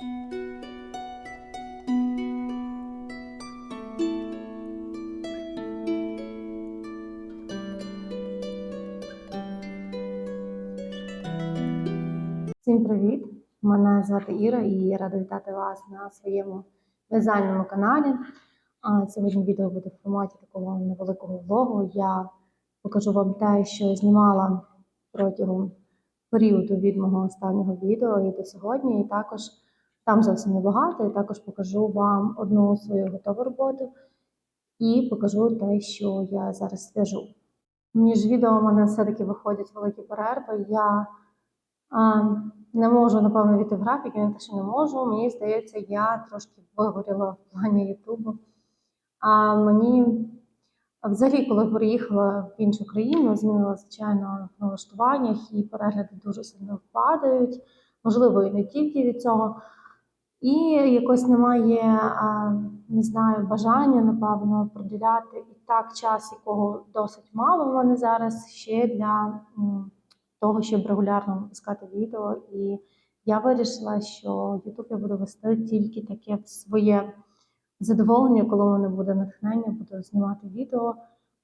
Всім привіт! Мене звати Іра і я рада вітати вас на своєму в'язальному каналі. Сьогодні відео буде в форматі такого невеликого влогу. Я покажу вам те, що я знімала протягом періоду від мого останнього відео і до сьогодні. І також там зовсім небагато. І також покажу вам одну свою готову роботу і покажу те, що я зараз зв'яжу. Між відео у мене все-таки виходять великі перерви. Я а, не можу, напевно, війти в графік, я не те, що не можу. Мені здається, я трошки вигоріла в плані Ютубу. А мені взагалі, коли переїхала в іншу країну, змінила, звичайно, в налаштуваннях і перегляди дуже сильно впадають. Можливо, і не тільки від цього. І якось немає, не знаю, бажання, напевно, приділяти і так час, якого досить мало в мене зараз, ще для того, щоб регулярно випускати відео. І я вирішила, що YouTube я буду вести тільки таке в своє задоволення, коли мене буде натхнення, буду знімати відео,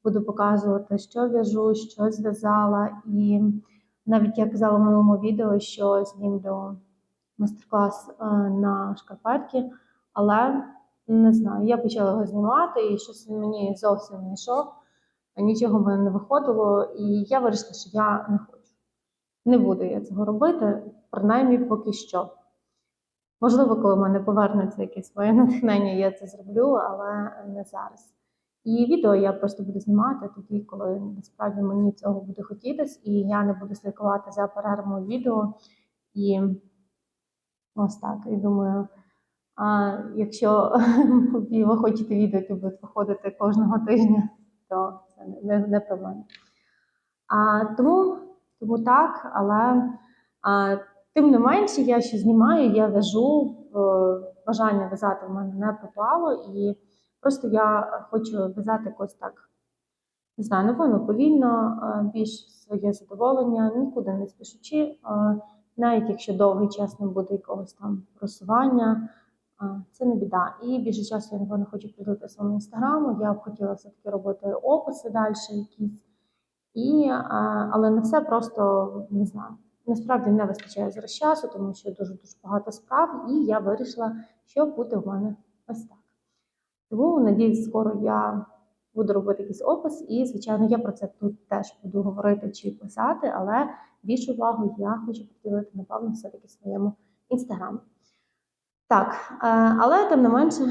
буду показувати, що в'яжу, що зв'язала. І навіть я казала в минулому відео, що знімлю майстер-клас е, на шкарпетки, але не знаю, я почала його знімати, і щось мені зовсім не йшов, нічого в мене не виходило, і я вирішила, що я не хочу. Не буду я цього робити, принаймні поки що. Можливо, коли в мене повернеться якесь своє натхнення, я це зроблю, але не зараз. І відео я просто буду знімати тоді, коли насправді мені цього буде хотітись, і я не буду слідкувати за перервами відео. І ось так. І думаю, а якщо ви хочете відео, які будуть виходити кожного тижня, то це не, не проблема. А, тому, тому так, але а, тим не менше, я ще знімаю, я вяжу, бажання в'язати в мене не пропало, і просто я хочу в'язати якось так, не знаю, напевно, повільно, більш своє задоволення, нікуди не спішучи, а, навіть якщо довгий час не буде якогось там просування, це не біда. І більше часу я напевно хочу приділити своєму інстаграму. Я б хотіла все-таки робити описи далі якісь. І, але на все просто не знаю. Насправді не вистачає зараз часу, тому що дуже дуже багато справ, і я вирішила, що буде в мене ось так. Тому надіюсь, скоро я буду робити якийсь опис, і, звичайно, я про це тут теж буду говорити чи писати, але більшу увагу я хочу приділити, напевно, все-таки своєму інстаграму. Так, е, але тим не менше,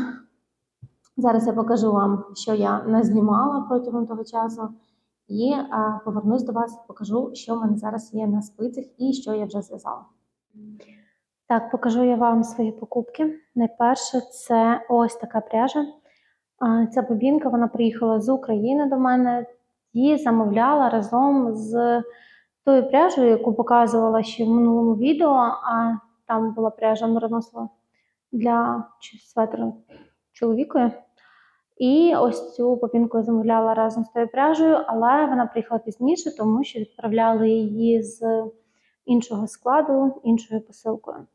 зараз я покажу вам, що я не знімала протягом того часу. І е, повернусь до вас, покажу, що в мене зараз є на спицях і що я вже зв'язала. Так, покажу я вам свої покупки. Найперше, це ось така пряжа. Ця бобінка вона приїхала з України до мене і замовляла разом з тою пряжею, яку показувала ще в минулому відео. А там була пряжа мериносова для светру чоловікові. І ось цю попінку я замовляла разом з тою пряжею, але вона приїхала пізніше, тому що відправляли її з іншого складу, іншою посилкою.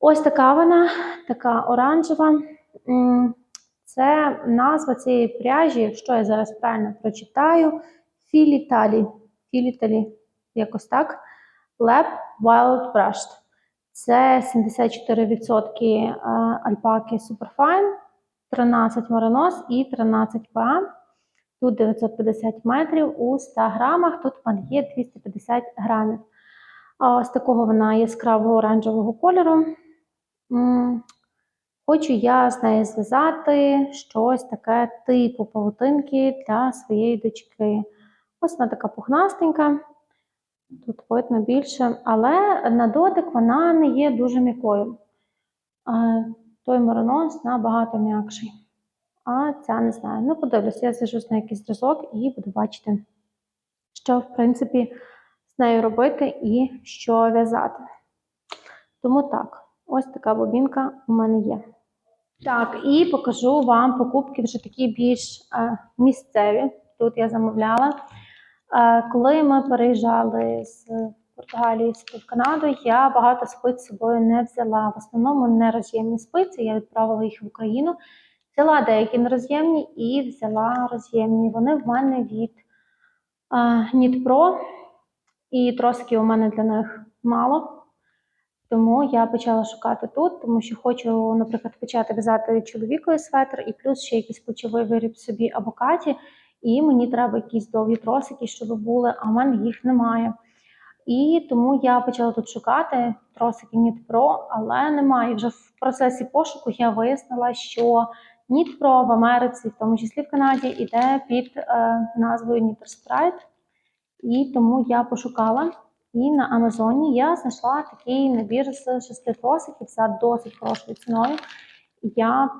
Ось така вона, така оранжева. Це назва цієї пряжі, якщо я зараз правильно прочитаю, філіталі. Філіталі, якось так. Lab Wild Brushed. Це 74% е, альпаки Superfine, 13 меринос і 13 ПА. Тут 950 метрів у 100 грамах, тут є 250 грамів. Ось такого вона яскравого оранжевого кольору. Хочу я з нею зв'язати щось таке типу павутинки для своєї дочки. Ось вона така пухнастенька. Тут видно більше, але на дотик вона не є дуже м'якою. Той меринос набагато м'якший. А ця не знаю. Ну, подивлюсь, я зв'яжусь на якийсь зразок і буду бачити, що, в принципі, з нею робити і що в'язати. Тому так, ось така бобінка у мене є. Так, і покажу вам покупки вже такі більш е, місцеві. Тут я замовляла. Е, коли ми переїжджали з Португалії в Канаду, я багато спиць з собою не взяла. В основному нероз'ємні спиці. Я відправила їх в Україну. Взяла деякі нероз'ємні і взяла роз'ємні. Вони в мене від Knit Pro. І троски у мене для них мало. Тому я почала шукати тут, тому що хочу, наприклад, почати в'язати чоловіковий светр і плюс ще якийсь плечовий виріб собі або Каті. І мені треба якісь довгі тросики, щоб були, а в мене їх немає. І тому я почала тут шукати тросики Pro, але немає. Вже в процесі пошуку я вияснила, що Pro в Америці, в тому числі в Канаді, іде під е, назвою Knit Sprite. І тому я пошукала. І на Амазоні я знайшла такий набір з шести тросиків за досить хорошою ціною. Я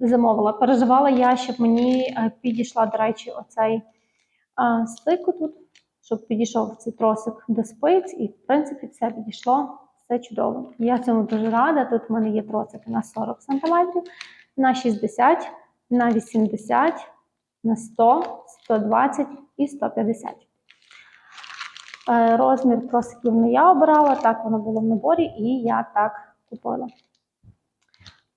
замовила. Переживала я, щоб мені е, підійшла, до речі, оцей а, стику тут, щоб підійшов цей тросик до спиць, і, в принципі, все підійшло. Все чудово. Я цьому дуже рада. Тут в мене є тросики на 40 см, на 60, на 80, на 100, 120 і 150. Е, Розмір тросиків не я обирала, так воно було в наборі, і я так купила.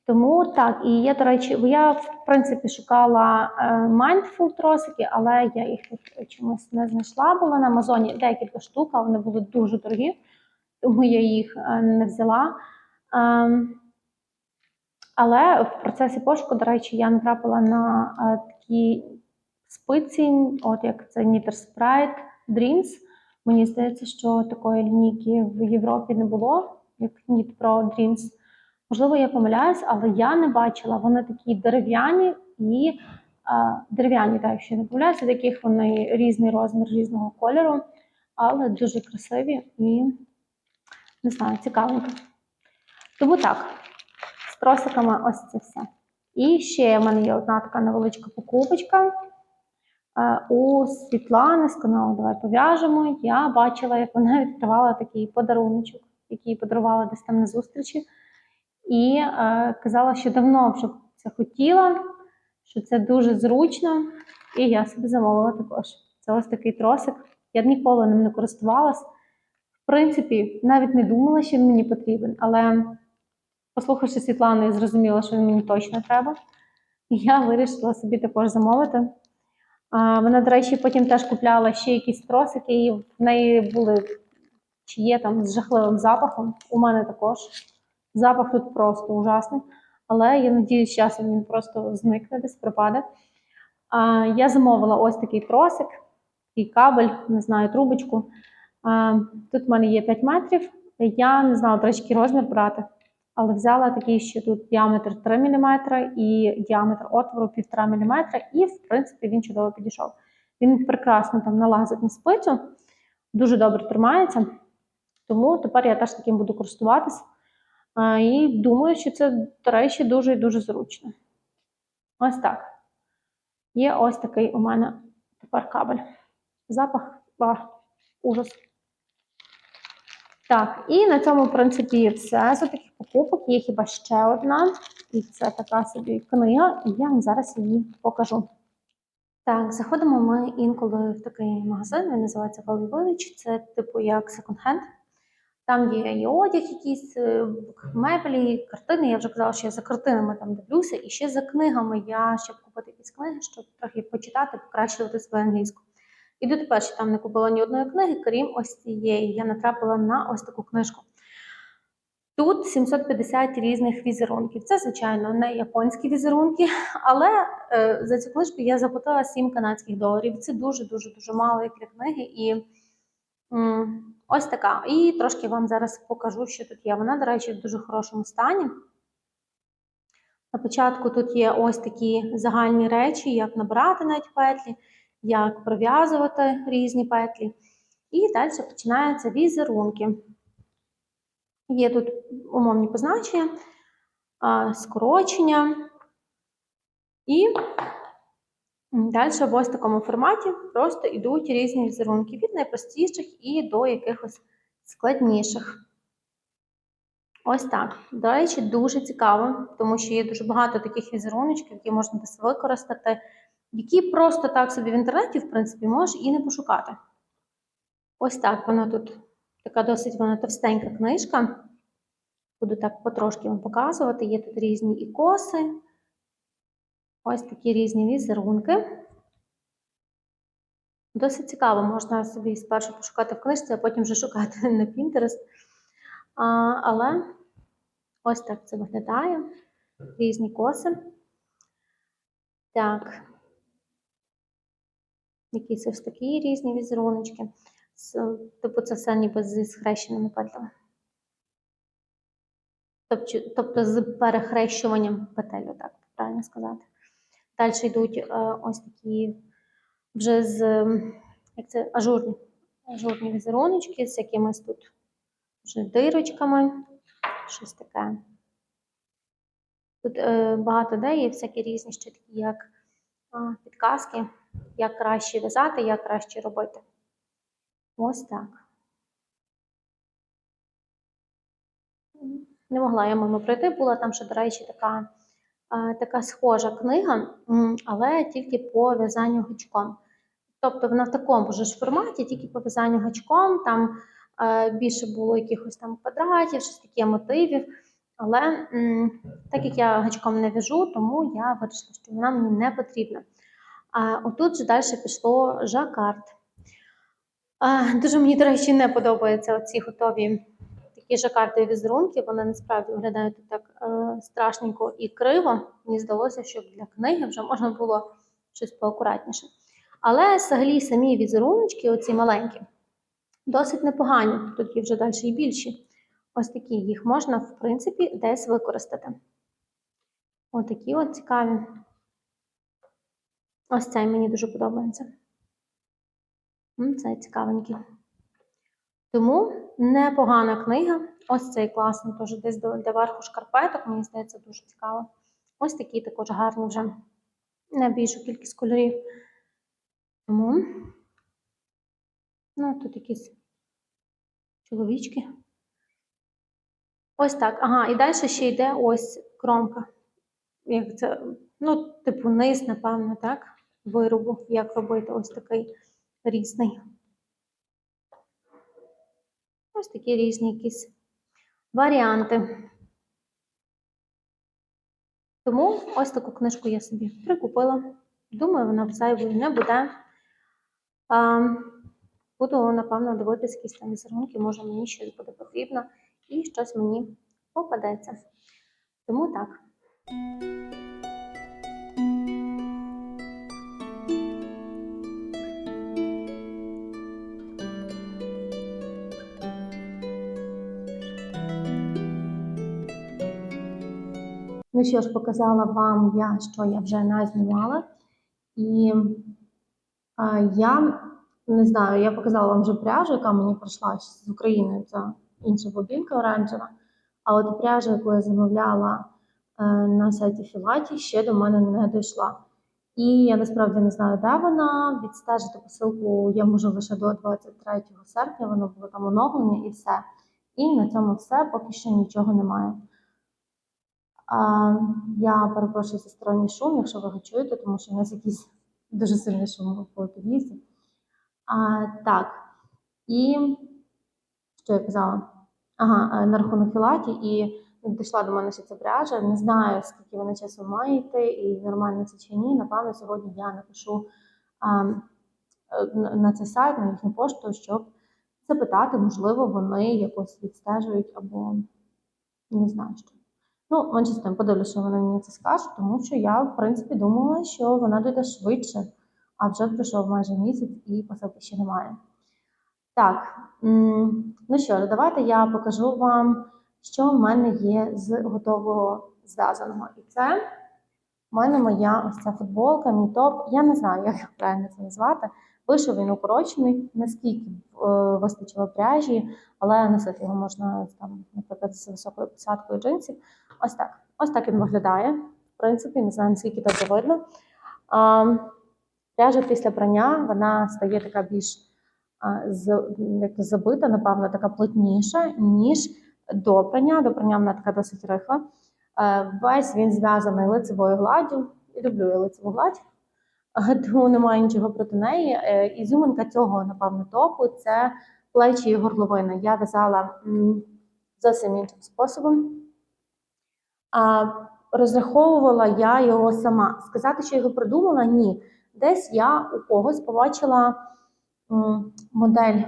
Тому так, і я, до речі, я в принципі шукала е, Mindful тросики, але я їх чомусь не знайшла. Була на Амазоні декілька штук, а вони були дуже дорогі, тому я їх е, не взяла. Ем, але в процесі пошуку, до речі, я натрапила на такі спиці, от як це Knitter Sprite Dreams. Мені здається, що такої лінійки в Європі не було, як Knit Pro Dreams. Можливо, я помиляюсь, але я не бачила. Вони такі дерев'яні і е, дерев'яні, так, якщо не помиляюся, таких вони різний розмір, різного кольору, але дуже красиві і не знаю, цікавенько. Тому так, з тросиками ось це все. І ще в мене є одна така невеличка покупочка. Е, У Світлани з каналу Давай пов'яжемо. Я бачила, як вона відкривала такий подаруночок, який подарувала десь там на зустрічі. І е, казала, що давно вже це хотіла, що це дуже зручно. І я собі замовила також. Це ось такий тросик. Я ніколи ним не користувалась. В принципі, навіть не думала, що він мені потрібен, але послухавши Світлану, я зрозуміла, що він мені точно треба. І я вирішила собі також замовити. Вона, до речі, потім теж купляла ще якісь тросики, і в неї були чи є там з жахливим запахом. У мене також. Запах тут просто ужасний. Але я надіюсь, з часом він просто зникне, десь пропаде. А, Я замовила ось такий тросик, такий кабель, не знаю, трубочку. А, Тут в мене є 5 метрів. Я не знала, який розмір брати. Але взяла такий, що тут діаметр 3 мм і діаметр отвору 1,5 мм, і, в принципі, він чудово підійшов. Він прекрасно там налазить на спицю, дуже добре тримається. Тому тепер я теж таким буду користуватися. І думаю, що це, до речі, дуже і дуже зручно. Ось так. Є ось такий у мене тепер кабель. Запах, а, ужас. Так, і на цьому, в принципі, все з таких покупок. Є хіба ще одна. І це така собі книга, і я вам зараз її покажу. Так, заходимо ми інколи в такий магазин, він називається Village. Це типу як секонд-хенд. Там є і одяг, якісь е, меблі, картини. Я вже казала, що я за картинами там дивлюся, і ще за книгами я щоб купити якісь книги, щоб трохи почитати, покращувати свою англійську. І дотепер ще там не купила ні одної книги, крім ось цієї. Я натрапила на ось таку книжку. Тут 750 різних візерунків. Це, звичайно, не японські візерунки, але е, за цю книжку я заплатила 7 канадських доларів. Це дуже-дуже дуже мало як для книги. І м, ось така. І трошки вам зараз покажу, що тут є. Вона, до речі, в дуже хорошому стані. На початку тут є ось такі загальні речі, як набирати навіть петлі, як пров'язувати різні петлі. І далі починаються візерунки. Є тут умовні позначення, скорочення. І далі в ось такому форматі просто йдуть різні візерунки від найпростіших і до якихось складніших. Ось так. До речі, дуже цікаво, тому що є дуже багато таких візеруночків, які можна десь використати, які просто так собі в інтернеті, в принципі, можеш і не пошукати. Ось так воно тут Така досить вона товстенька книжка. Буду так потрошки вам показувати. Є тут різні і коси. Ось такі різні візерунки. Досить цікаво, можна собі спершу пошукати в книжці, а потім вже шукати на Pinterest. А, але ось так це виглядає. Різні коси. Так. Якісь ось такі різні візеруночки. Типу, це все ніби зі схрещеними петлями. Тобто, тобто з перехрещуванням петель, так правильно сказати. Далі йдуть е, ось такі вже з як це, ажурні, ажурні візеруночки з якимись тут вже дирочками, щось таке. Тут е, багато де є всякі різні ще такі, як підказки, як краще в'язати, як краще робити. Ось так. Не могла я мимо пройти, була там ще, до речі, така, е, така схожа книга, але тільки по в'язанню гачком. Тобто вона в такому ж форматі, тільки по в'язанню гачком, там е, більше було якихось там квадратів, щось таке мотивів. Але так як я гачком не в'яжу, тому я вирішила, що вона мені не потрібна. Отут же далі пішло жакард. Дуже мені, до речі, не подобаються ці готові такі жакарди візерунки. Вони насправді виглядають так е, страшненько і криво. Мені здалося, що для книги вже можна було щось поакуратніше. Але взагалі самі візеруночки, оці маленькі, досить непогані. Тут є вже далі і більші. Ось такі їх можна, в принципі, десь використати. Отакі от цікаві. Ось цей мені дуже подобається. Цей цікавенький. Тому непогана книга. Ось цей класний, теж десь до, для верху шкарпеток, мені здається, дуже цікаво. Ось такі також гарні вже на більшу кількість кольорів. Тому, ну, тут якісь чоловічки. Ось так. Ага, і далі ще йде ось кромка. Як це, ну, типу, низ, напевно, так? Виробу, як робити ось такий різний. Ось такі різні якісь варіанти. Тому ось таку книжку я собі прикупила. Думаю, вона зайвою не буде. А, буду, напевно, дивитися якісь там візерунки, може мені щось буде потрібно і щось мені попадеться. Тому так. Ну що ж, показала вам я, що я вже назнімала. І а, я не знаю, я показала вам вже пряжу, яка мені прийшла з України. Це інша бобінка оранжева. А от пряжа, яку я замовляла е, на сайті Філаті, ще до мене не дійшла. І я насправді не знаю, де вона. Відстежити посилку я можу лише до 23 серпня, воно було там оновлення і все. І на цьому все, поки що нічого немає. Я перепрошую сторонній шум, якщо ви його чуєте, тому що у нас якийсь дуже сильний шум по під'їзді. Так, і що я казала? Ага, е, на рахунок філаті, і дійшла до мене ще ця пряжа. Не знаю, скільки вона часу має йти, і нормально це чи ні. Напевно, сьогодні я напишу а, е, на цей сайт, на їхню пошту, щоб запитати, можливо, вони якось відстежують або не знаю що. Ну, менше з тим, подивлюся, що вони мені це скажуть, тому що я, в принципі, думала, що вона дійде швидше, а вже пройшов майже місяць і посилки ще немає. Так, ну що ж, давайте я покажу вам, що в мене є з готового зв'язаного. І це в мене моя ось ця футболка, мій топ. Я не знаю, як правильно це назвати. Вийшов він укорочений, наскільки е, вистачило пряжі, але носити його можна там, наприклад, з високою посадкою джинсів. Ось так. Ось так він виглядає. В принципі, не знаю, наскільки добре видно. А, пряжа після прання вона стає така більш а, забита, напевно, така плотніша, ніж до прання. До прання вона така досить рихла. Е, Весь він зв'язаний лицевою гладдю. Люблю я лицеву гладь, тому немає нічого проти неї. Е, Ізюминка цього, напевно, топу це плечі і горловина я в'язала зовсім іншим способом. А, розраховувала я його сама. Сказати, що його придумала, ні. Десь я у когось побачила модель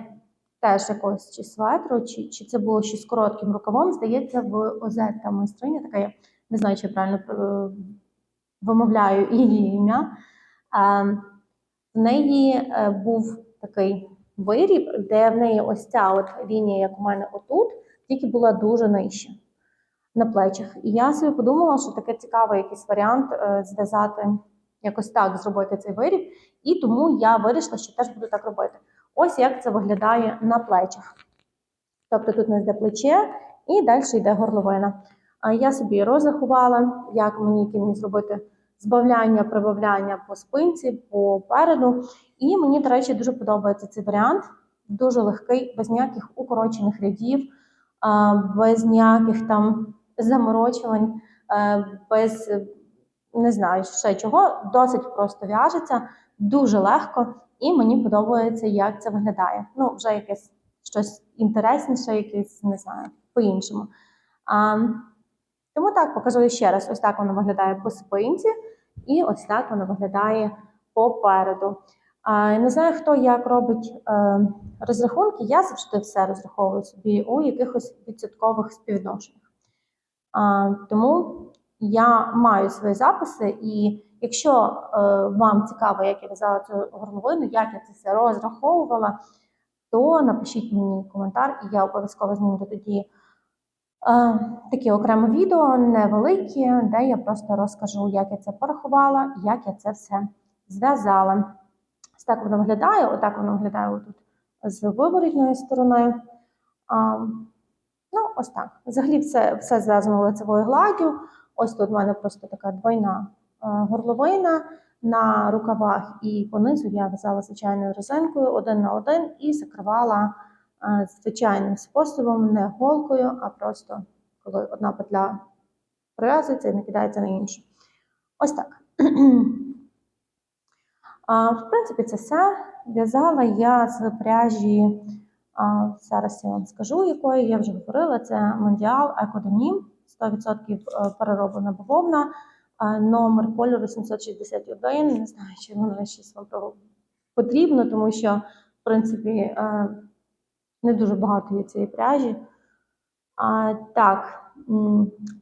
теж якогось чи светру, чи, чи це було щось коротким рукавом. Здається, в Озетта майстриня така є. Не знаю, чи я правильно е, вимовляю її ім'я. В неї е, був такий виріб, де в неї ось ця от лінія, як у мене отут, тільки була дуже нижча на плечах. І я собі подумала, що таке цікавий якийсь варіант е, зв'язати якось так, зробити цей виріб. І тому я вирішила, що теж буду так робити. Ось як це виглядає на плечах. Тобто тут нас йде плече і далі йде горловина. А я собі розрахувала, як мені які зробити збавляння, прибавляння по спинці, по переду. І мені, до речі, дуже подобається цей варіант. Дуже легкий, без ніяких укорочених рядів, без ніяких там заморочувань, без не знаю ще чого. Досить просто в'яжеться, дуже легко, і мені подобається, як це виглядає. Ну, вже якесь щось інтересніше, якесь, не знаю, по-іншому. Тому так покажу ще раз: ось так воно виглядає по спинці, і ось так воно виглядає попереду. Не знаю, хто як робить е, розрахунки, я завжди все розраховую собі у якихось відсоткових співвідношеннях. Тому я маю свої записи, і якщо е, вам цікаво, як я в'язала цю горловину, як я це все розраховувала, то напишіть мені коментар, і я обов'язково зніму тоді е, таке окреме відео, невелике, де я просто розкажу, як я це порахувала, як я це все зв'язала. Ось так воно виглядає, отак воно виглядає тут з виворітної сторони. А, ну, ось так. Взагалі все, все зв'язано лицевою гладдю. Ось тут в мене просто така двойна е, горловина. На рукавах і понизу я в'язала звичайною резинкою один на один і закривала звичайним способом, не голкою, а просто коли одна петля прив'язується і накидається на іншу. Ось так. А, В принципі, це все. В'язала я з пряжі, зараз я вам скажу, якої я вже говорила, це Mondial Ecodenim, 100% перероблена бавовна, номер кольору 761. Не знаю, чи воно щось вам потрібно, тому що, в принципі, е, не дуже багато є цієї пряжі. А, так,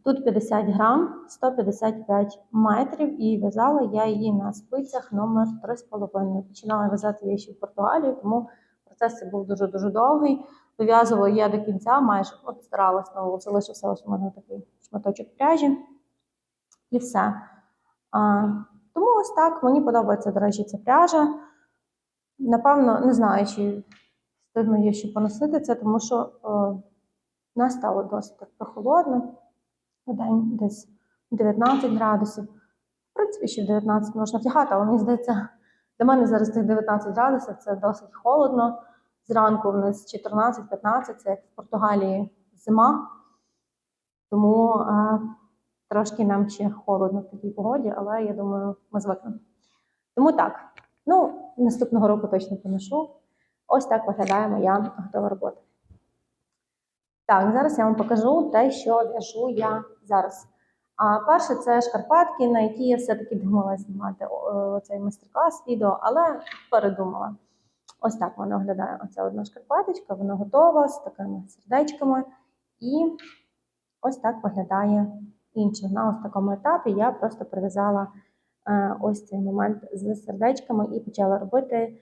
тут 50 грам, 155 метрів, і в'язала я її на спицях номер 3,5. Починала в'язати я ще в Португалії, тому процес був дуже-дуже довгий. Вив'язувала я до кінця, майже от старалась, ну, залишився ось у мене такий шматочок пряжі. І все. А, тому ось так, мені подобається, до речі, ця пряжа. Напевно, не знаю, чи встигну я ще поносити це, тому що е, нас стало досить так прохолодно. День десь 19 градусів. В принципі, ще в 19 можна вдягати, але мені здається, для мене зараз тих 19 градусів це досить холодно. Зранку в нас 14-15, це як в Португалії зима. Тому а, трошки нам ще холодно в такій погоді, але я думаю, ми звикнемо. Тому так, ну, наступного року точно поношу. Ось так виглядає моя готова робота. Так, зараз я вам покажу те, що в'яжу я зараз. А перше це шкарпетки, на які я все-таки думала знімати цей майстер-клас відео, але передумала. Ось так вона виглядає. Оця одна шкарпеточка, вона готова з такими сердечками. І ось так виглядає інша. На ось такому етапі я просто прив'язала е, ось цей момент з сердечками і почала робити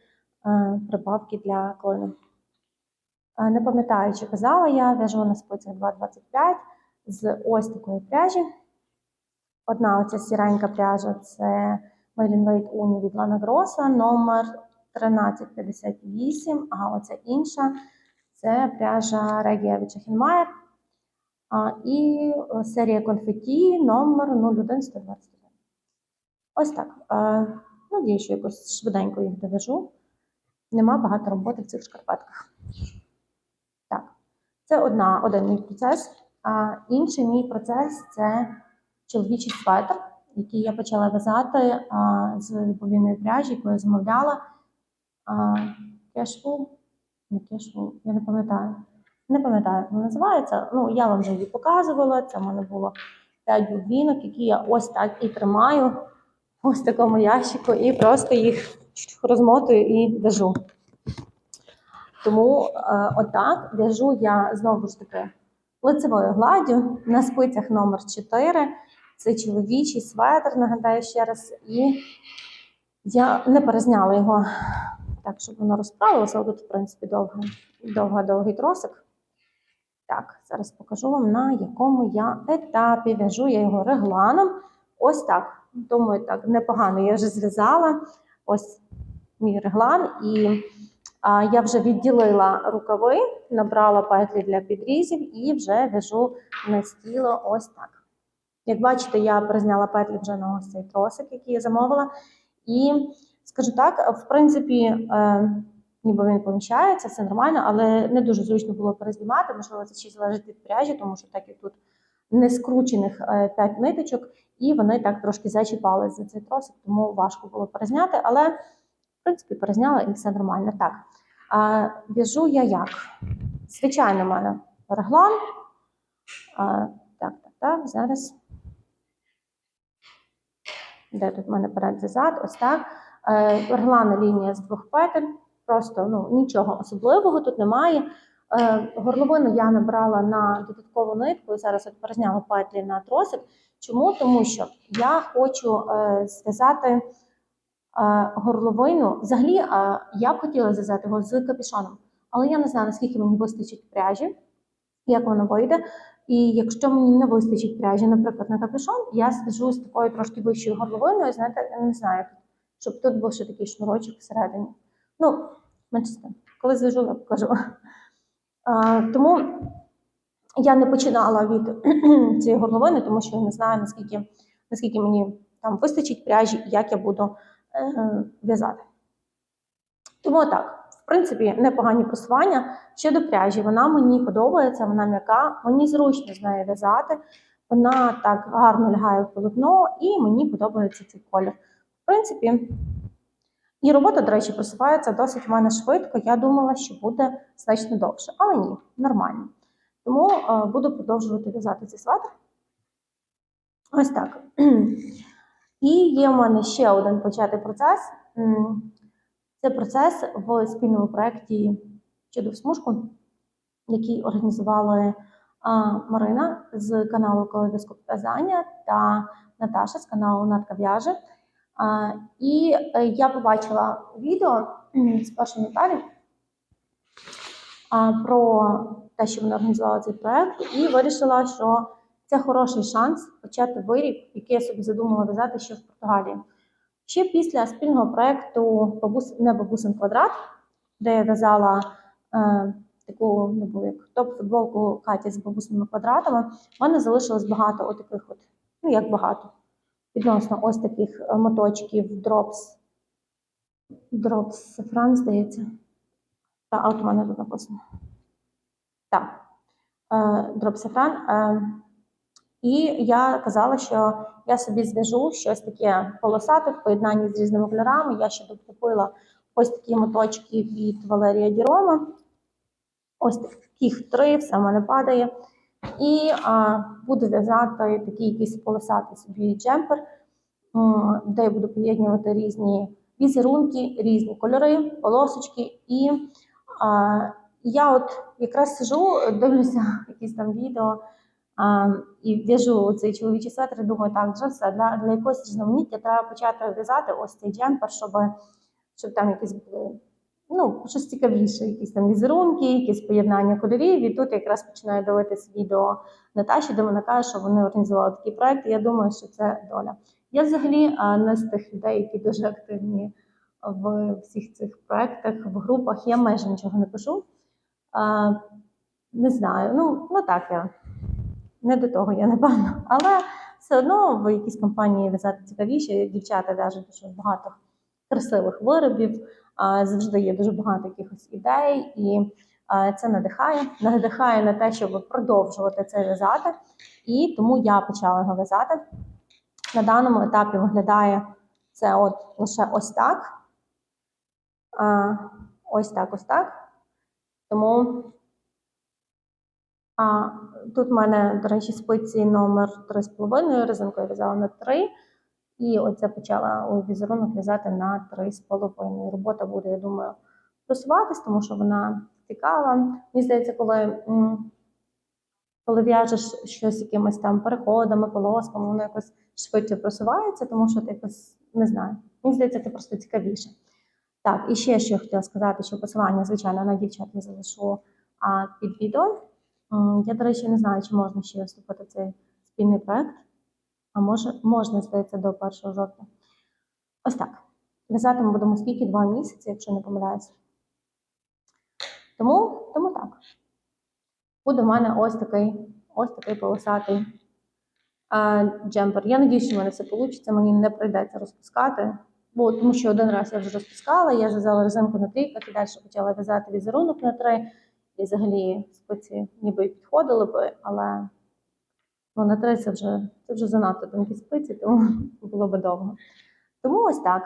прибавки для клину. Е, Не пам'ятаю, чи казала я, в'яжу на спицях 2,25 з ось такої пряжі. Одна оця сіренька пряжа це Merlin Weight Uni від Lana Grossa, номер 1358, а оця інша це пряжа Regia від. А, І е, серія конфеті номер 01121. Ось так. Е, Надію, що якось швиденько їх дов'яжу. Нема багато роботи в цих шкарпетках. Так, це одна, один мій процес. А інший мій процес це чоловічий светр, який я почала в'язати з бобінної пряжі, яку я замовляла. Яке ж, воно? я не пам'ятаю. Не пам'ятаю, як воно називається. Ну, я вам вже її показувала. Це в мене було 5 бубінок, які я ось так і тримаю ось такому ящику, і просто їх розмотую і в'яжу. Тому е, отак в'яжу я знову ж таки лицевою гладдю на спицях номер 4. Це чоловічий светр, нагадаю ще раз. І я не перезняла його так, щоб воно розправилося. Тут, в принципі, довга, довга, довгий тросик. Так, зараз покажу вам, на якому я етапі в'яжу я його регланом. Ось так. Думаю, так, непогано я вже зв'язала. Ось мій реглан. І а, я вже відділила рукави, набрала петлі для підрізів і вже в'яжу на стіло ось так. Як бачите, я призняла петлі вже на ось цей тросик, який я замовила. І скажу так, в принципі, е, ніби він поміщається, все нормально, але не дуже зручно було перезнімати. Можливо, це ще залежить від пряжі, тому що так як тут не скручених 5 ниточок, і вони так трошки зачіпались за цей тросик, тому важко було перезняти, але принципі перезняла і все нормально. Так, а, в'яжу я як? Звичайно, в мене реглан. А, так, так, так, зараз. Де тут в мене перед зад, ось так. Е, регланна лінія з двох петель. Просто ну, нічого особливого тут немає. Е, горловину я набрала на додаткову нитку і зараз от перезняла петлі на тросик. Чому? Тому що я хочу е, зв'язати горловину. Взагалі, я б хотіла зв'язати його з капюшоном, але я не знаю, наскільки мені вистачить пряжі, як воно вийде. І якщо мені не вистачить пряжі, наприклад, на капюшон, я зв'яжу з такою трошки вищою горловиною, знаєте, не знаю, щоб тут був ще такий шнурочок всередині. Ну, тим. Коли зв'яжу, я покажу. А, тому я не починала від цієї горловини, тому що я не знаю, наскільки, наскільки мені там вистачить пряжі і як я буду в'язати. Тому так, в принципі, непогані просування. Щодо пряжі, вона мені подобається, вона м'яка, мені зручно з нею в'язати. Вона так гарно лягає в полотно, і мені подобається цей колір. В принципі, і робота, до речі, просувається досить в мене швидко. Я думала, що буде значно довше, але ні, нормально. Тому е, буду продовжувати в'язати цей светр. Ось так. І є в мене ще один початий процес. Це процес в спільному проєкті Чудо смужку, який організували Марина з каналу Калейдоскоп в'язання та Наташа з каналу Натка в'яже. І е, я побачила відео з першої Наталі про те, що вона організувала цей проект, і вирішила, що це хороший шанс почати виріб, який я собі задумала в'язати ще в Португалії. Ще після спільного проекту бабус... не бабусин квадрат, де я в'язала е, таку ну, як топ-футболку Каті з бабусними квадратами, в мене залишилось багато отаких от, ну як багато, відносно ось таких е, моточків Drops. Drops Safran, здається. Та, от у мене тут написано. Так. Е. Е, і я казала, що я собі зв'яжу щось таке полосате в поєднанні з різними кольорами. Я ще докупила ось такі моточки від Валерія Дірома. Ось таких три, все в мене падає. І а, буду в'язати такий якийсь полосатий собі джемпер, де я буду поєднувати різні візерунки, різні кольори, полосочки. І а, я от якраз сижу, дивлюся якісь там відео. А, і в'яжу цей чоловічий светр, і думаю, так, вже все, для, для якогось різноманіття треба почати в'язати ось цей джемпер, щоб, щоб там якісь були, ну, щось цікавіше, якісь там візерунки, якісь поєднання кольорів. І тут якраз починаю дивитися відео Наташі, де вона каже, що вони організували такий проект, і я думаю, що це доля. Я взагалі не з тих людей, які дуже активні в всіх цих проектах, в групах. Я майже нічого не пишу. Не знаю, ну, ну так я не до того я напевно. Але все одно в якійсь компанії в'язати цікавіше. Дівчата в'яжуть дуже багато красивих виробів, завжди є дуже багато якихось ідей, і це надихає. Надихає на те, щоб продовжувати це в'язати. І тому я почала його в'язати. На даному етапі виглядає це от лише ось так. Ось так, ось так. Тому а, тут в мене, до речі, спиці номер 3,5, резинку я в'язала на 3. І оце почала у візерунок в'язати на 3,5. Робота буде, я думаю, просуватись, тому що вона цікава. Мені здається, коли, коли в'яжеш щось якимись там переходами, полосками, воно якось швидше просувається, тому що ти якось не знаю. Мені здається, це просто цікавіше. Так, і ще що я хотіла сказати, що посилання, звичайно, на дівчат я залишу а, під відео. Я, до речі, не знаю, чи можна ще вступити в цей спільний проект. А може, можна, здається, до 1 жовтня. Ось так. В'язати ми будемо скільки? Два місяці, якщо не помиляюсь. Тому, тому так. Буде в мене ось такий, ось такий полосатий а, джемпер. Я надіюсь, що в мене все вийде, мені не прийдеться розпускати. Бо тому що один раз я вже розпускала, я зв'язала резинку на трійках і далі почала в'язати візерунок на три. І взагалі спиці ніби й підходили би, але ну, на три це вже, це вже занадто тонкі спиці, тому було би довго. Тому ось так.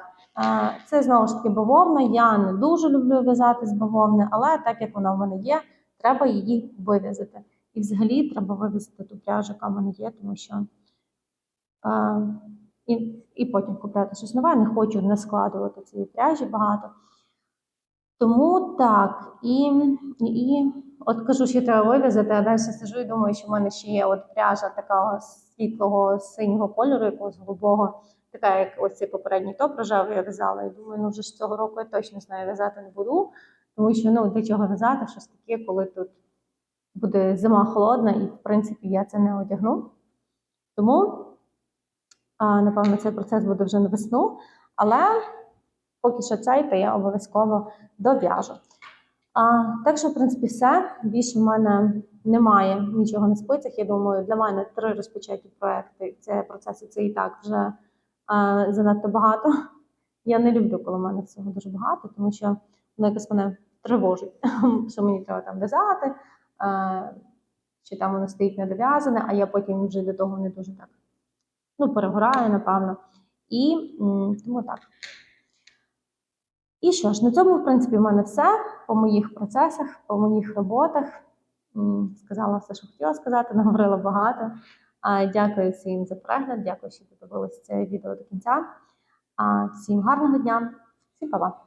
Це знову ж таки бавовна. Я не дуже люблю в'язати з бавовни, але так як вона в мене є, треба її вив'язати. І взагалі треба вив'язати ту пряжу, яка в мене є, тому що а, і, і потім купляти щось нове. Не хочу не складувати цієї пряжі багато. Тому так, і, і от кажу, що треба вив'язати, а далі сижу і думаю, що в мене ще є от пряжа такого світлого синього кольору, якогось голубого, така як ось цей попередній топ рожевий я в'язала. І думаю, ну вже ж цього року я точно з нею в'язати не буду, тому що ну для чого в'язати щось таке, коли тут буде зима холодна, і в принципі я це не одягну. Тому, а, напевно, цей процес буде вже на весну, але поки що цей, то я обов'язково дов'яжу. А, так що, в принципі, все. Більше в мене немає нічого на спицях. Я думаю, для мене три розпочаті проекти. Це процеси, це і так вже а, занадто багато. Я не люблю, коли в мене всього дуже багато, тому що воно якось мене тривожить, що мені треба там в'язати, чи там воно стоїть недов'язане, а я потім вже до того не дуже так ну, перегораю, напевно. І тому так. І що ж, на цьому, в принципі, в мене все по моїх процесах, по моїх роботах. Сказала все, що хотіла сказати, наговорила багато. Дякую всім за перегляд, дякую, що додивилися це відео до кінця. Всім гарного дня, всім па-па!